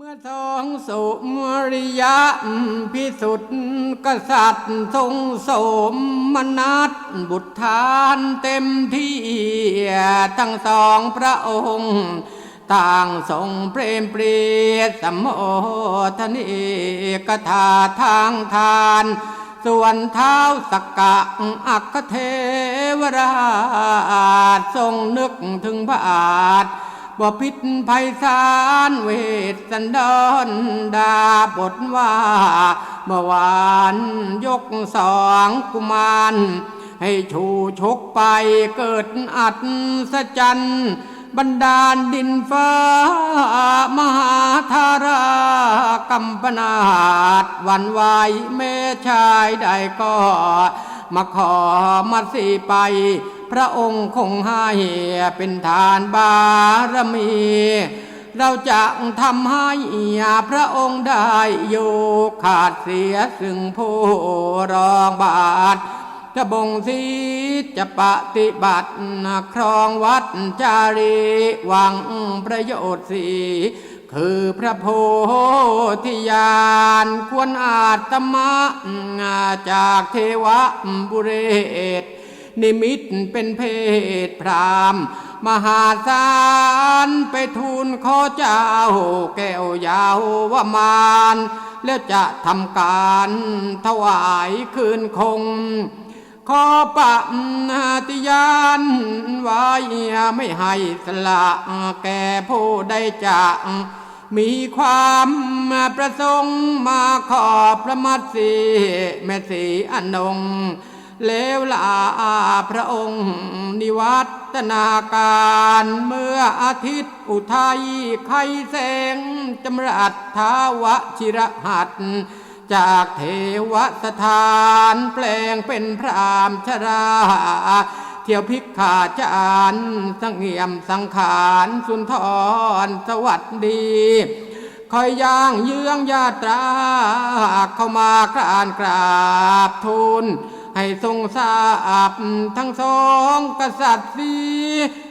เมื่อทรงสุมริยะพิสุทธิ์กษัตริย์ทรงสมมนัตบุตรทานเต็มที่ทั้งสองพระองค์ ต่างทรงเปรมปรีสมโอทนีกถาทางทาน ส่วนเท้าสกกะอักเทวราชทรงนึกถึงพระอาจ บ่พิษภัยสารเวทสันดอนดาบทว่าเมื่อวานยกสองกุมารให้ชูชกไปเกิดอัศจรรย์บรรดาลดินฟ้ามหาธารากัมปนาตวันไหวเมชายได้ก็มาขอมาสิไป พระองค์คงให้เป็นทานบารมี เราจะทำให้พระองค์ได้อยู่ขาดเสียซึ่งผู้รองบาทจะบงสีจะปฏิบัติครองวัดจารีหวังประโยชน์สีคือพระโพธิญาณควรอาตมะจากเทวบุเรศ นิมิตเป็นเพศพรามมหาศาลไปทูลขอเจ้าแก้วยาววามานแล้วจะทำการถวายคืนคง ขอปะนาติยานไว้ไม่ให้สละแก่ผู้ได้จากมีความประสงค์มาขอพระมัตสีแม่สีอนง เลวลาพระองค์ นิวัตนาการเมื่ออาทิตย์อุทัยไขแสงจำรัดทาวชิรหัสจากเทวสถานแปลงเป็นพระอามชราเที่ยวพิกขาจารสังเงียมสังขารสุนทรสวัสดีคอยย่างเยื้องยาตราเข้ามากรานกราบทูล ให้ทรงทราบทั้งสองกษัตริย์สี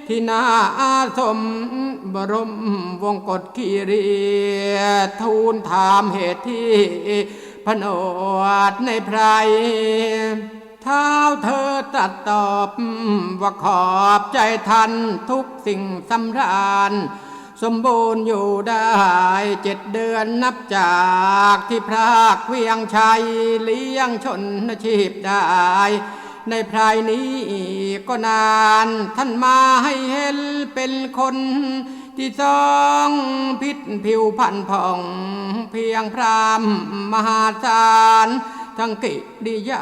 ที่นาอาสมบรมวงกฎคีรีทูลถามเหตุที่พนวดในไพรเท้าเธอตัดตอบว่าขอบใจทันทุกสิ่งสำราญ สมบูรณ์อยู่ได้เจ็ดเดือนนับจากที่พรากเวียงชัยเลี้ยงชนชีพได้ ในพรายนี้ก็นานท่านมาให้เห็นเป็นคนที่สองพิษผิวพันผ่องเพียงพรามมหาศาล ทั้งกิริยา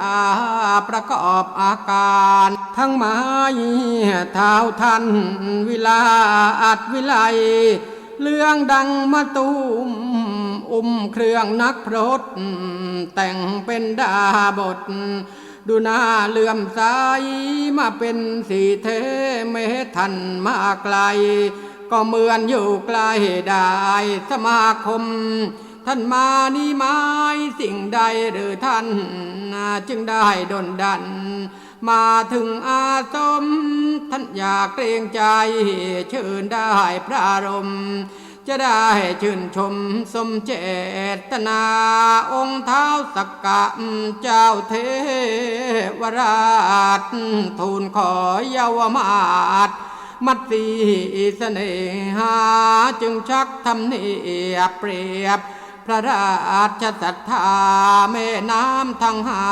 ประกอบอาการ ทั้งไม้เท้าทันวิลาอัดวิไลเรื่องดังมาตูมอุ้มเครื่องนักพรตแต่งเป็นดาบท ดูหน้าเลื่อมใสมาเป็นสีเทเมทันมาไกล ก็เหมือนอยู่ใกล้ได้สมาคม ท่านมานี่ไม้สิ่งใดหรือท่าน จึงได้ดนดัน มาถึงอาสม ท่านอยากเกรงใจเชิญได้พระรม จะได้ชื่นชมสมเจตนา องค์เท้าสักกะเจ้าเทวราช ทูลขอเยาวมาศมัดสีเสน่หาจึงชักทำเนียเปรียบ พระราชศรัทธาแม่น้ำทั้งห้า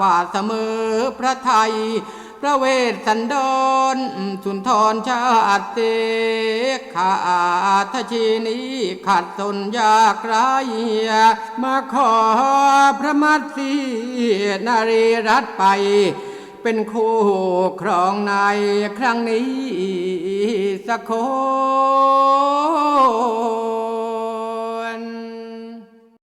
ว่าเสมอพระไทย พระเวสสันดร สุนทรชาติเสขาทชีนีขัดสนยากไรมาขอพระมัตสีนารีรัตไป เป็นคู่ครองในครั้งนี้สักคน